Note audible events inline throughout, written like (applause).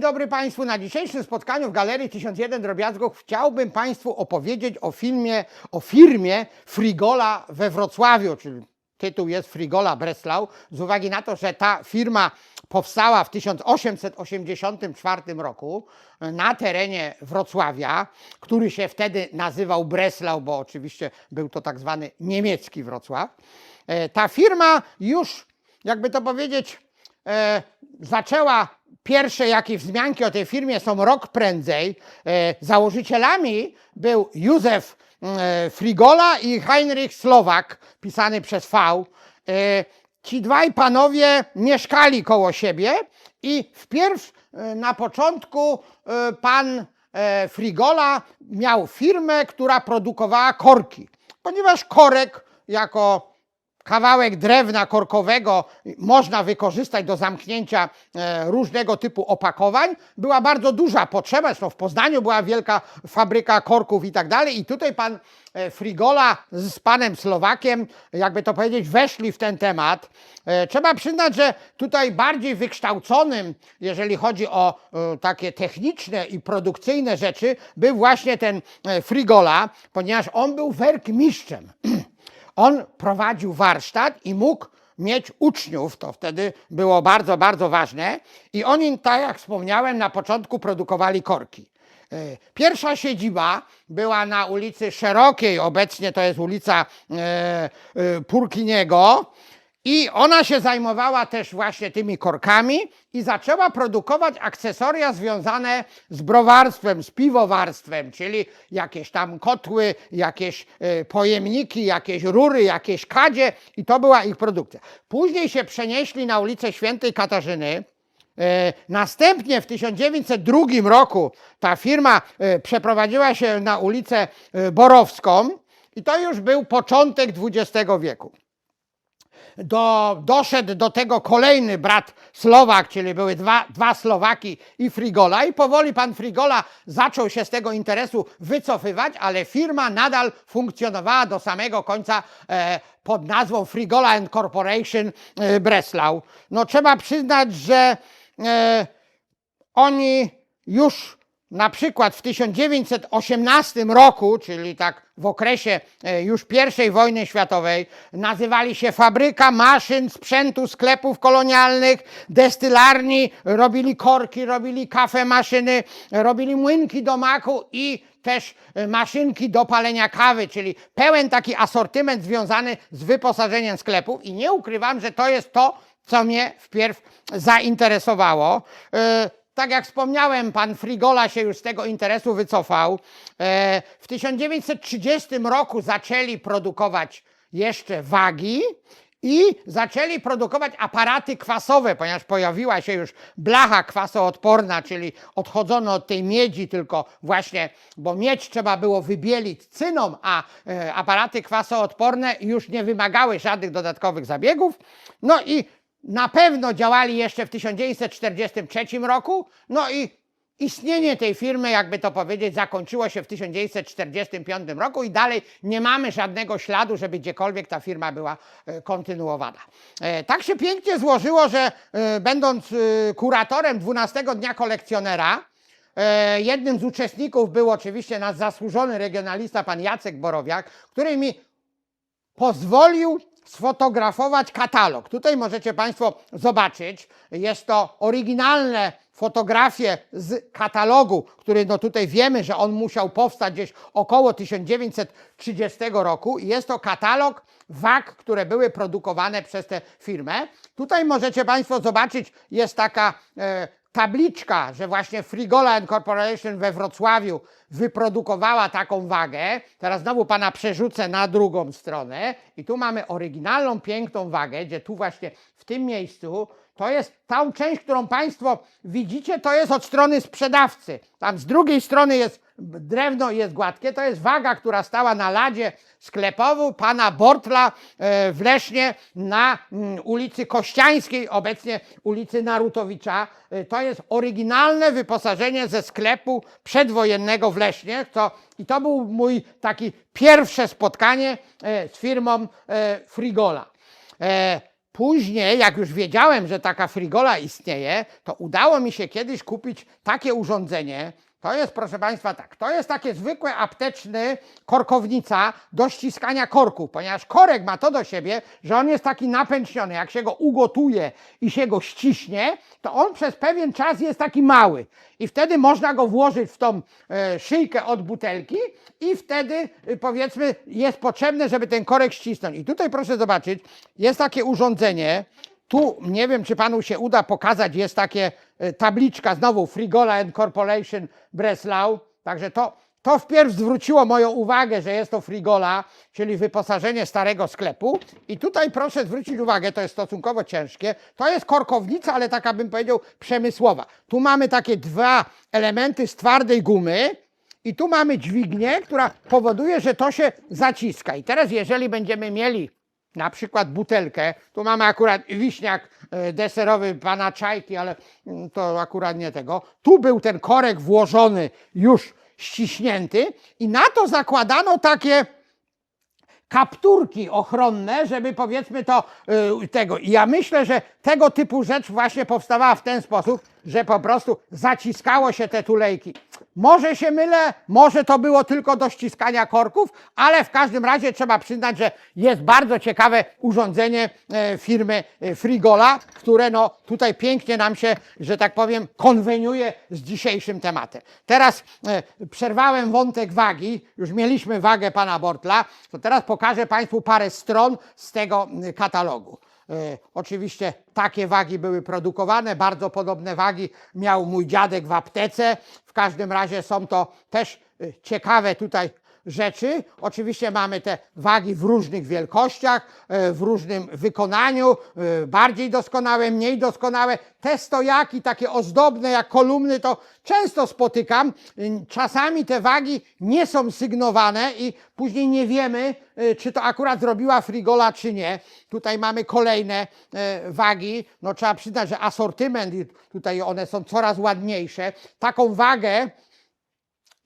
Dzień dobry Państwu. Na dzisiejszym spotkaniu w Galerii 1001 Drobiazgów chciałbym Państwu opowiedzieć o filmie, o firmie Frigola we Wrocławiu, czyli tytuł jest Frigola Breslau, z uwagi na to, że ta firma powstała w 1884 roku na terenie Wrocławia, który się wtedy nazywał Breslau, bo oczywiście był to tak zwany niemiecki Wrocław. E, Ta firma już, jakby to powiedzieć, zaczęła pierwsze jakieś wzmianki o tej firmie są rok prędzej. E, założycielami był Józef e, Frigola i Heinrich Słowak, pisany przez V. E, ci dwaj panowie mieszkali koło siebie i wpierw e, na początku e, pan e, Frigola miał firmę, która produkowała korki, ponieważ korek jako kawałek drewna korkowego można wykorzystać do zamknięcia e, różnego typu opakowań. Była bardzo duża potrzeba, zresztą w Poznaniu była wielka fabryka korków i tak dalej. I tutaj pan e, Frigola z panem Słowakiem, jakby to powiedzieć, weszli w ten temat. E, Trzeba przyznać, że tutaj bardziej wykształconym, jeżeli chodzi o takie techniczne i produkcyjne rzeczy, był właśnie ten Frigola, ponieważ on był werkmistrzem. (clears throat) On prowadził warsztat i mógł mieć uczniów, to wtedy było bardzo, bardzo ważne. I oni, tak jak wspomniałem, na początku produkowali korki. E, Pierwsza siedziba była na ulicy Szerokiej, obecnie to jest ulica e, e, Purkiniego. I ona się zajmowała też właśnie tymi korkami i zaczęła produkować akcesoria związane z browarstwem, z piwowarstwem, czyli jakieś tam kotły, jakieś e, pojemniki, jakieś rury, jakieś kadzie i to była ich produkcja. Później się przenieśli na ulicę Świętej Katarzyny. E, Następnie w 1902 roku ta firma e, przeprowadziła się na ulicę Borowską i to już był początek XX wieku do, doszedł do tego kolejny brat Słowak, czyli były dwa, dwa Słowaki i Frigola i powoli pan Frigola zaczął się z tego interesu wycofywać, ale firma nadal funkcjonowała do samego końca e, pod nazwą Frigola and Corporation e, Breslau. No trzeba przyznać, że e, oni już na przykład w 1918 roku, czyli tak w okresie e, już I wojny światowej, nazywali się fabryka maszyn, sprzętu, sklepów kolonialnych, destylarni, robili korki, robili kafe maszyny, robili młynki do maku i też e, maszynki do palenia kawy, czyli pełen taki asortyment związany z wyposażeniem sklepów i nie ukrywam, że to jest to, co mnie wpierw zainteresowało. Tak jak wspomniałem, pan Frigola się już z tego interesu wycofał. E, W 1930 roku zaczęli produkować jeszcze wagi i zaczęli produkować aparaty kwasowe, ponieważ pojawiła się już blacha kwasoodporna, czyli odchodzono od tej miedzi, tylko właśnie, bo miedź trzeba było wybielić cyną, a e, aparaty kwasoodporne już nie wymagały żadnych dodatkowych zabiegów. No i na pewno działali jeszcze w 1943 roku, no i istnienie tej firmy, jakby to powiedzieć, zakończyło się w 1945 roku i dalej nie mamy żadnego śladu, żeby gdziekolwiek ta firma była e, kontynuowana. E, Tak się pięknie złożyło, że e, będąc kuratorem 12 dnia kolekcjonera, jednym z uczestników był oczywiście nasz zasłużony regionalista, pan Jacek Borowiak, który mi pozwolił sfotografować katalog. Tutaj możecie Państwo zobaczyć, jest to oryginalne fotografie z katalogu, który no tutaj wiemy, że on musiał powstać gdzieś około 1930 roku jest to katalog wag, które były produkowane przez tę firmę. Tutaj możecie Państwo zobaczyć, jest taka e, tabliczka, że właśnie Frigola Corporation we Wrocławiu wyprodukowała taką wagę. Teraz znowu pana przerzucę na drugą stronę i tu mamy oryginalną, piękną wagę, gdzie tu właśnie w tym miejscu to jest tą część, którą Państwo widzicie, to jest od strony sprzedawcy. Tam z drugiej strony jest drewno jest gładkie. To jest waga, która stała na ladzie sklepowym pana Bortla e, w Lesznie na mm, ulicy Kościańskiej, obecnie ulicy Narutowicza. E, To jest oryginalne wyposażenie ze sklepu przedwojennego w Lesznie. I to był mój taki pierwsze spotkanie e, z firmą Frigola. Później, jak już wiedziałem, że taka frigola istnieje, to udało mi się kiedyś kupić takie urządzenie. To jest, proszę Państwa, tak, to jest takie zwykłe apteczny korkownica do ściskania korków, ponieważ korek ma to do siebie, że on jest taki napęczniony. Jak się go ugotuje i się go ściśnie, to on przez pewien czas jest taki mały. I wtedy można go włożyć w tą e, szyjkę od butelki i wtedy e, powiedzmy jest potrzebne, żeby ten korek ścisnąć. I tutaj proszę zobaczyć, jest takie urządzenie, tu nie wiem, czy panu się uda pokazać, jest takie e, tabliczka znowu Frigola Corporation Breslau. Także to, to wpierw zwróciło moją uwagę, że jest to Frigola, czyli wyposażenie starego sklepu. I tutaj proszę zwrócić uwagę, to jest stosunkowo ciężkie. To jest korkownica, ale taka bym powiedział przemysłowa. Tu mamy takie dwa elementy z twardej gumy. I tu mamy dźwignię, która powoduje, że to się zaciska. I teraz, jeżeli będziemy mieli na przykład butelkę, tu mamy akurat wiśniak e, deserowy pana Czajki, ale mm, to akurat nie tego. Tu był ten korek włożony już ściśnięty i na to zakładano takie kapturki ochronne, żeby powiedzmy to y, tego. I ja myślę, że tego typu rzecz właśnie powstawała w ten sposób, że po prostu zaciskało się te tulejki. Może się mylę, może to było tylko do ściskania korków, ale w każdym razie trzeba przyznać, że jest bardzo ciekawe urządzenie e, firmy e, Frigola, które no tutaj pięknie nam się, że tak powiem, konweniuje z dzisiejszym tematem. Teraz e, przerwałem wątek wagi, już mieliśmy wagę pana Bortla, to teraz pokażę Państwu parę stron z tego katalogu. E, Oczywiście takie wagi były produkowane, bardzo podobne wagi miał mój dziadek w aptece. W każdym razie są to też e, ciekawe tutaj rzeczy. Oczywiście mamy te wagi w różnych wielkościach, e, w różnym wykonaniu, e, bardziej doskonałe, mniej doskonałe. Te stojaki takie ozdobne jak kolumny to często spotykam. Y, Czasami te wagi nie są sygnowane i później nie wiemy, czy to akurat zrobiła Frigola, czy nie. Tutaj mamy kolejne e, wagi. No trzeba przyznać, że asortyment, tutaj one są coraz ładniejsze. Taką wagę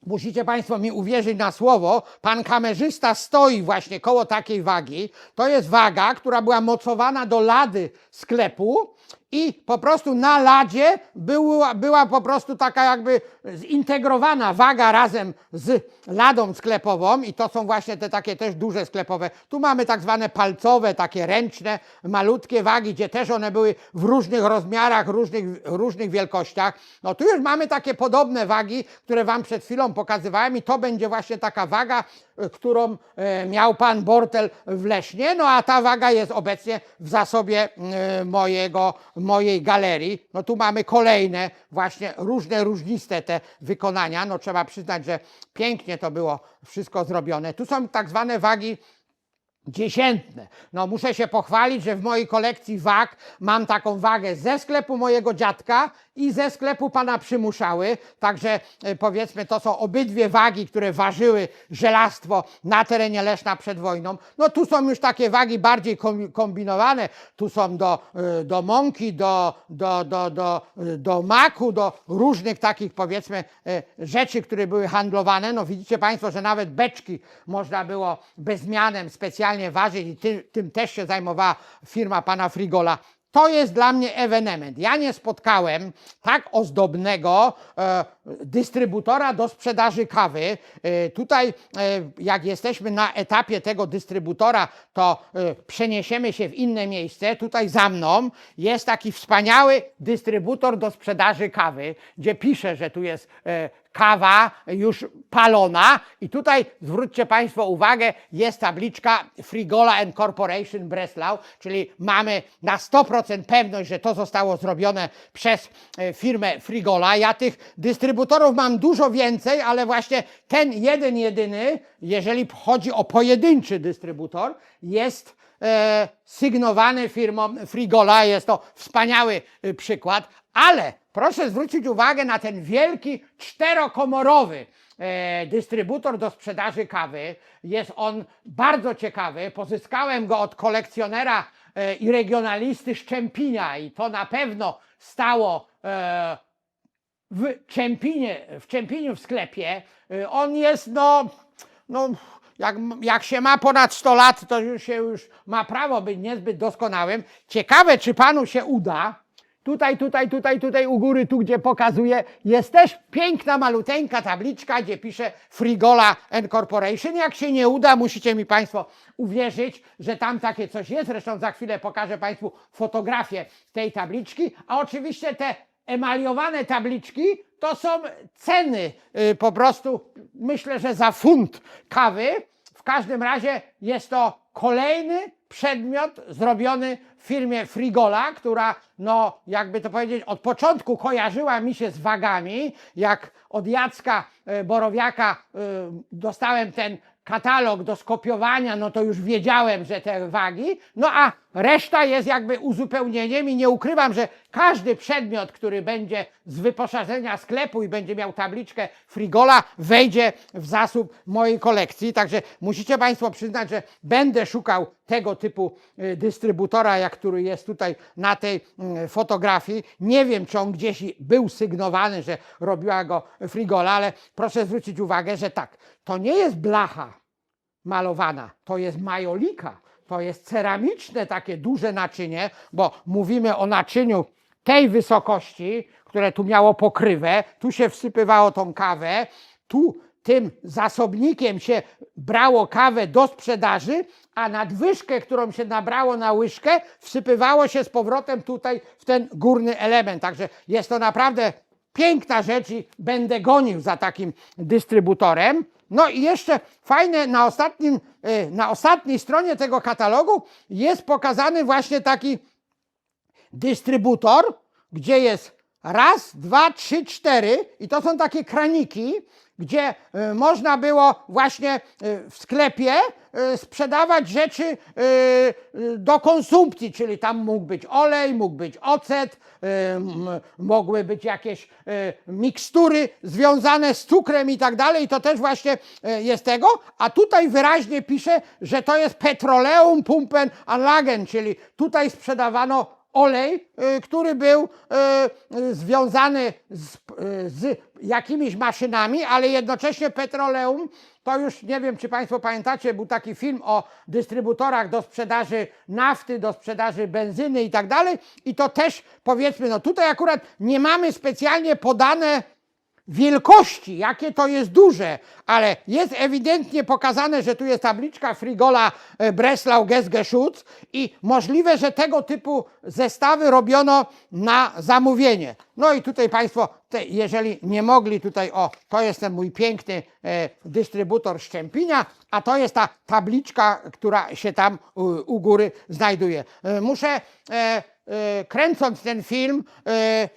Musicie Państwo mi uwierzyć na słowo, pan kamerzysta stoi właśnie koło takiej wagi. To jest waga, która była mocowana do lady sklepu i po prostu na ladzie była, była po prostu taka jakby zintegrowana waga razem z ladą sklepową i to są właśnie te takie też duże sklepowe. Tu mamy tak zwane palcowe, takie ręczne, malutkie wagi, gdzie też one były w różnych rozmiarach, różnych, różnych wielkościach. No tu już mamy takie podobne wagi, które Wam przed chwilą pokazywałem i to będzie właśnie taka waga, którą e, miał pan Bortel w Lesznie, no a ta waga jest obecnie w zasobie e, mojego, mojej galerii. No tu mamy kolejne właśnie różne, różniste te wykonania. No trzeba przyznać, że pięknie to było wszystko zrobione. Tu są tak zwane wagi dziesiętne. No muszę się pochwalić, że w mojej kolekcji wag mam taką wagę ze sklepu mojego dziadka i ze sklepu pana Przymuszały. Także e, powiedzmy to są obydwie wagi, które ważyły żelastwo na terenie Leszna przed wojną. No tu są już takie wagi bardziej kom- kombinowane. Tu są do, e, do mąki, do, do, do, do, e, do maku, do różnych takich powiedzmy rzeczy, które były handlowane. No widzicie państwo, że nawet beczki można było bezmianem specjalnie ważyć i tym, tym też się zajmowała firma pana Frigola. To jest dla mnie ewenement. Ja nie spotkałem tak ozdobnego e, dystrybutora do sprzedaży kawy. E, tutaj, e, jak jesteśmy na etapie tego dystrybutora, to e, przeniesiemy się w inne miejsce. Tutaj za mną jest taki wspaniały dystrybutor do sprzedaży kawy, gdzie pisze, że tu jest e, kawa już palona i tutaj zwróćcie Państwo uwagę, jest tabliczka Frigola and Corporation Breslau, czyli mamy na 100% pewność, że to zostało zrobione przez e, firmę Frigola. Ja tych dystrybutorów mam dużo więcej, ale właśnie ten jeden jedyny, jeżeli chodzi o pojedynczy dystrybutor, jest e, sygnowany firmą Frigola. Jest to wspaniały e, przykład, ale proszę zwrócić uwagę na ten wielki czterokomorowy e, dystrybutor do sprzedaży kawy. Jest on bardzo ciekawy. Pozyskałem go od kolekcjonera e, i regionalisty Szczępinia i to na pewno stało e, w Czempinie, w Czempinie w sklepie. On jest no, no jak, jak się ma ponad 100 lat, to już się już ma prawo być niezbyt doskonałym. Ciekawe, czy panu się uda. Tutaj, tutaj, tutaj, tutaj u góry, tu gdzie pokazuję, jest też piękna, maluteńka tabliczka, gdzie pisze Frigola Corporation. Jak się nie uda, musicie mi Państwo uwierzyć, że tam takie coś jest. Zresztą za chwilę pokażę Państwu fotografię tej tabliczki. A oczywiście te emaliowane tabliczki to są ceny y, po prostu, myślę, że za funt kawy. W każdym razie jest to kolejny przedmiot zrobiony w firmie Frigola, która, no, jakby to powiedzieć, od początku kojarzyła mi się z wagami. Jak od Jacka e, Borowiaka e, dostałem ten katalog do skopiowania, no to już wiedziałem, że te wagi. No a reszta jest jakby uzupełnieniem i nie ukrywam, że każdy przedmiot, który będzie z wyposażenia sklepu i będzie miał tabliczkę Frigola, wejdzie w zasób mojej kolekcji. Także musicie Państwo przyznać, że będę szukał tego typu y, dystrybutora, jak który jest tutaj na tej mm, fotografii. Nie wiem, czy on gdzieś był sygnowany, że robiła go Frigola, ale proszę zwrócić uwagę, że tak, to nie jest blacha malowana, to jest majolika, to jest ceramiczne takie duże naczynie, bo mówimy o naczyniu tej wysokości, które tu miało pokrywę, tu się wsypywało tą kawę, tu tym zasobnikiem się brało kawę do sprzedaży, a nadwyżkę, którą się nabrało na łyżkę, wsypywało się z powrotem tutaj w ten górny element. Także jest to naprawdę piękna rzecz i będę gonił za takim dystrybutorem. No i jeszcze fajne, na, ostatnim, e, na ostatniej stronie tego katalogu jest pokazany właśnie taki dystrybutor, gdzie jest raz, dwa, trzy, cztery i to są takie kraniki, gdzie y, można było właśnie y, w sklepie y, sprzedawać rzeczy do konsumpcji, czyli tam mógł być olej, mógł być ocet, mogły być jakieś mikstury związane z cukrem i tak dalej. To też właśnie jest tego. A tutaj wyraźnie pisze, że to jest petroleum pumpen anlagen, czyli tutaj sprzedawano olej, który był związany z, z jakimiś maszynami, ale jednocześnie petroleum. To już nie wiem, czy Państwo pamiętacie, był taki film o dystrybutorach do sprzedaży nafty, do sprzedaży benzyny i tak dalej. I to też powiedzmy, no tutaj akurat nie mamy specjalnie podane wielkości, jakie to jest duże, ale jest ewidentnie pokazane, że tu jest tabliczka Frigola e, Breslau Gesgeschutz i możliwe, że tego typu zestawy robiono na zamówienie. No i tutaj Państwo, te, jeżeli nie mogli tutaj, o, to jest ten mój piękny e, dystrybutor Szczępinia, a to jest ta tabliczka, która się tam u, u góry znajduje. E, muszę, e, e, kręcąc ten film, e,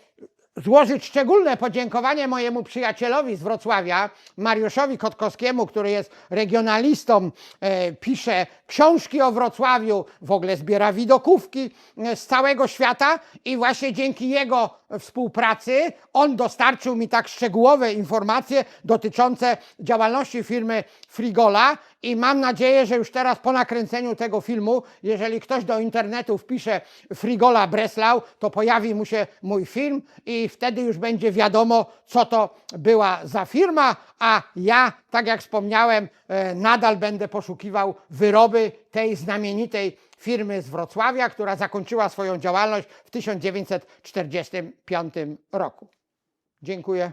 złożyć szczególne podziękowanie mojemu przyjacielowi z Wrocławia, Mariuszowi Kotkowskiemu, który jest regionalistą, e, pisze książki o Wrocławiu, w ogóle zbiera widokówki e, z całego świata i właśnie dzięki jego współpracy on dostarczył mi tak szczegółowe informacje dotyczące działalności firmy Frigola i mam nadzieję, że już teraz po nakręceniu tego filmu, jeżeli ktoś do internetu wpisze Frigola Breslau, to pojawi mu się mój film i wtedy już będzie wiadomo, co to była za firma, a ja, tak jak wspomniałem, e, nadal będę poszukiwał wyroby tej znamienitej firmy z Wrocławia, która zakończyła swoją działalność w 1945 roku. Dziękuję.